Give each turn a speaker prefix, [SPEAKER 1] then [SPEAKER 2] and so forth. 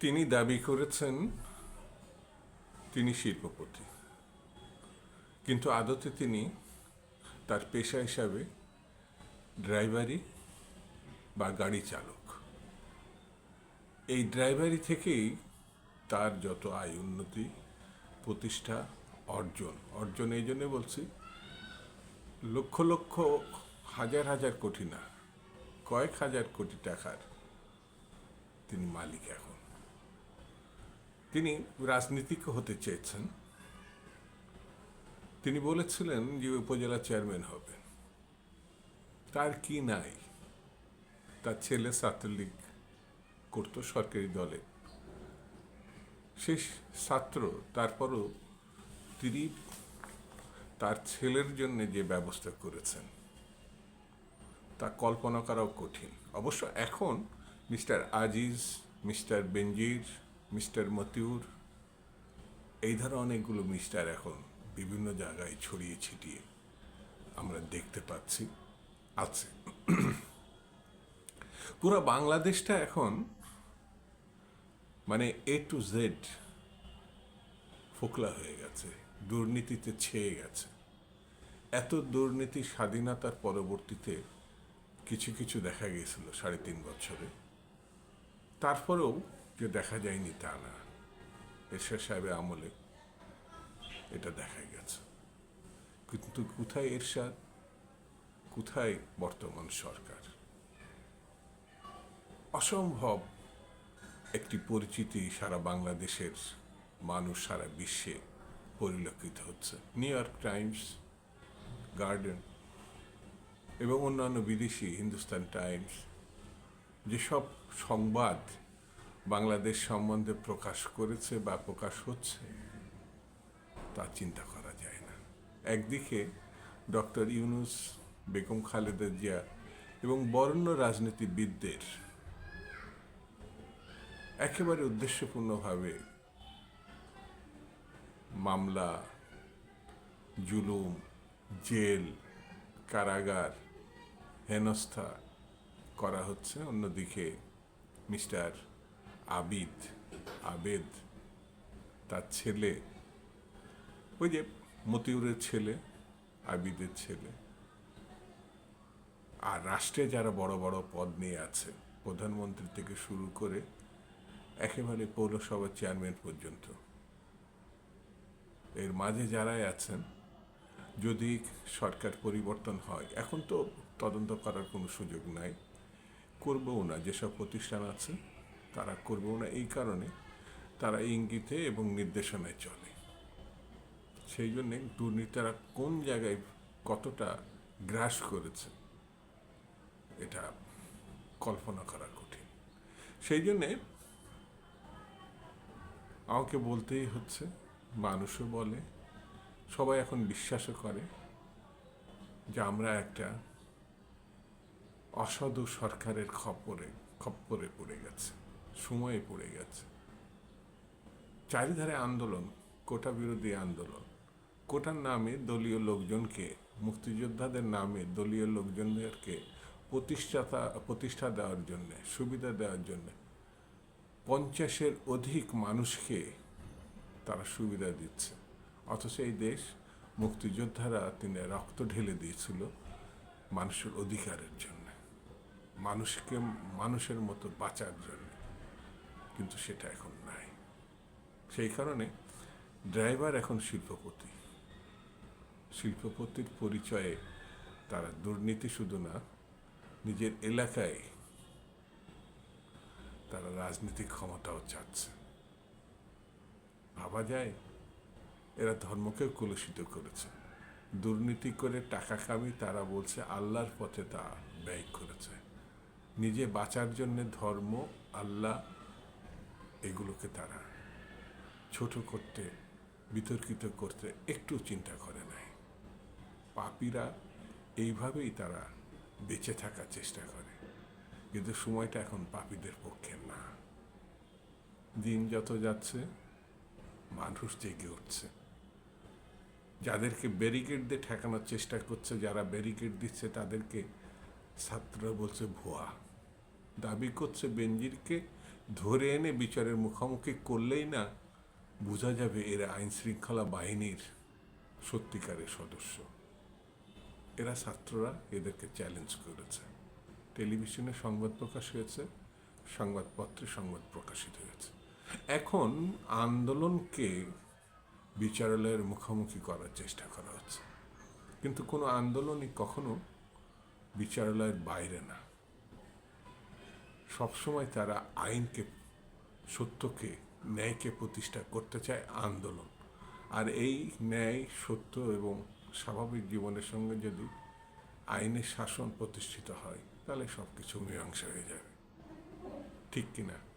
[SPEAKER 1] তিনি দাবি করেছেন, তিনি শিল্পপতি। কিন্তু আদতে তিনি তার পেশা হিসাবে ড্রাইভারি বা গাড়ি চালক। এই ড্রাইভারি থেকেই তার যত আয় উন্নতি, প্রতিষ্ঠা, অর্জন অর্জন এই জন্যে বলছি, লক্ষ লক্ষ হাজার হাজার কোটি না, কয়েক হাজার কোটি টাকার তিনি মালিক এখন। তিনি রাজনীতিক হতে চেয়েছেন। তিনি বলেছিলেন যে উপজেলা চেয়ারম্যান হবেন। তার কি নাই? তার ছেলে ছাত্রলীগ করতো সরকারি দলে। শেষ ছাত্র, তারপরও তিনি তার ছেলের জন্য যে ব্যবস্থা করেছেন, তা কল্পনা করাও কঠিন। অবশ্য এখন mister Aziz, mister Benazir mister Motiur, এই ধরনের অনেকগুলো মিস্টার এখন বিভিন্ন জায়গায় ছড়িয়ে ছিটিয়ে আমরা দেখতে পাচ্ছি, আছে। পুরো বাংলাদেশটা এখন মানে এ টু জেড ফোকলা হয়ে গেছে, দুর্নীতিতে ছেয়ে গেছে। এত দুর্নীতি স্বাধীনতার পরবর্তীতে কিছু কিছু দেখা গিয়েছিল সাড়ে তিন বছরে। তারপরেও যে দেখা যায়নি তা না। এরশাদ সাহেবের আমলে এটা দেখা গেছে। কিন্তু কোথায় এরশাদ? কোথায় বর্তমান সরকার? অসম্ভব একটি পরিচিতি সারা বাংলাদেশের মানুষ সারা বিশ্বে পরিলক্ষিত হচ্ছে। নিউ ইয়র্ক টাইমস, গার্ডেন এবং অন্যান্য বিদেশি হিন্দুস্তান টাইমস, যেসব সংবাদ বাংলাদেশ সম্বন্ধে প্রকাশ করেছে বা প্রকাশ হচ্ছে, তা চিন্তা করা যায় না। একদিকে ডক্টর ইউনুস, বেগম খালেদা জিয়া এবং বরেণ্য রাজনীতিবিদদের একেবারে উদ্দেশ্যপূর্ণভাবে মামলা, জুলুম, জেল, কারাগার হেনস্থা করা হচ্ছে। অন্যদিকে মিস্টার আবিদ, আবেদ, তার ছেলে। ওই যে মতিউরের ছেলে, আবিদের ছেলে। আর রাষ্ট্রে যারা বড় বড় পদ নিয়ে আছে, প্রধানমন্ত্রী থেকে শুরু করে একেবারে পৌরসভার চেয়ারম্যান পর্যন্ত। এর মাঝে যারাই আছেন, যদি সরকার পরিবর্তন হয়, এখন তো তদন্ত করার কোনো সুযোগ নাই, করবও না। যেসব প্রতিষ্ঠান আছে তারা করবেও না এই কারণে তারা ইঙ্গিতে এবং নির্দেশনায় চলে। সেই জন্যে দুর্নীতিরা কোন জায়গায় কতটা গ্রাস করেছে, এটা কল্পনা করা কঠিন। সেই জন্যে আমাকে বলতেই হচ্ছে, মানুষও বলে, সবাই এখন বিশ্বাসও করে যে আমরা একটা অসাধু সরকারের খপ্পরে খপ্পরে পড়ে গেছে। সময়ে পড়ে গেছে। চারিধারে আন্দোলন, কোটা বিরোধী আন্দোলন। কোটার নামে দলীয় লোকজনকে, মুক্তিযোদ্ধাদের নামে দলীয় লোকজনদেরকে প্রতিষ্ঠাতা, প্রতিষ্ঠা দেওয়ার জন্যে, সুবিধা দেওয়ার জন্যে পঞ্চাশের অধিক মানুষকে তারা সুবিধা দিচ্ছে। অথচ এই দেশ মুক্তিযোদ্ধারা তিনি রক্ত ঢেলে দিয়েছিল মানুষের অধিকারের জন্য, মানুষকে, মানুষের মতো বাঁচার জন্য। কিন্তু সেটা এখন নাই। সেই কারণে ড্রাইভার এখন শিল্পপতি। শিল্পপতির পরিচয়ে তারা দুর্নীতি শুধু না, নিজের এলাকায় তারা রাজনৈতিক ক্ষমতাও চাচ্ছে। ভাবা যায়, এরা ধর্মকেও কলুষিত করেছে। দুর্নীতি করে টাকা কামি তারা বলছে আল্লাহর পথে তা ব্যয় করেছে। নিজে বাঁচার জন্য ধর্ম, আল্লাহ এগুলোকে তারা ছোট করতে, বিতর্কিত করতে একটু চিন্তা করে নাই। পাপীরা এইভাবেই তারা বেঁচে থাকার চেষ্টা করে। কিন্তু সময়টা এখন পাপীদের পক্ষে না। দিন যত যাচ্ছে, মানুষ জেগে উঠছে। যাদেরকে ব্যারিকেড দিয়ে ঠেকানোর চেষ্টা করছে, যারা ব্যারিকেড দিচ্ছে, তাদেরকে ছাত্ররা বলছে ভুয়া। দাবি করছে বেনজিরকে ধরে এনে বিচারের মুখোমুখি করলেই না বোঝা যাবে এরা আইন শৃঙ্খলা বাহিনীর সত্যিকারের সদস্য। এরা ছাত্ররা এদেরকে চ্যালেঞ্জ করেছে। টেলিভিশনে সংবাদ প্রকাশ হয়েছে, সংবাদপত্রে সংবাদ প্রকাশিত হয়েছে। এখন আন্দোলনকে বিচারালয়ের মুখোমুখি করার চেষ্টা করা হচ্ছে। কিন্তু কোনো আন্দোলনই কখনো বিচারালয়ের বাইরে না। সবসময় তারা আইনকে, সত্যকে, ন্যায়কে প্রতিষ্ঠা করতে চায় আন্দোলন। আর এই ন্যায়, সত্য এবং স্বাভাবিক জীবনের সঙ্গে যদি আইনের শাসন প্রতিষ্ঠিত হয়, তাহলে সব কিছু মীমাংসা হয়ে যাবে। ঠিক কিনা?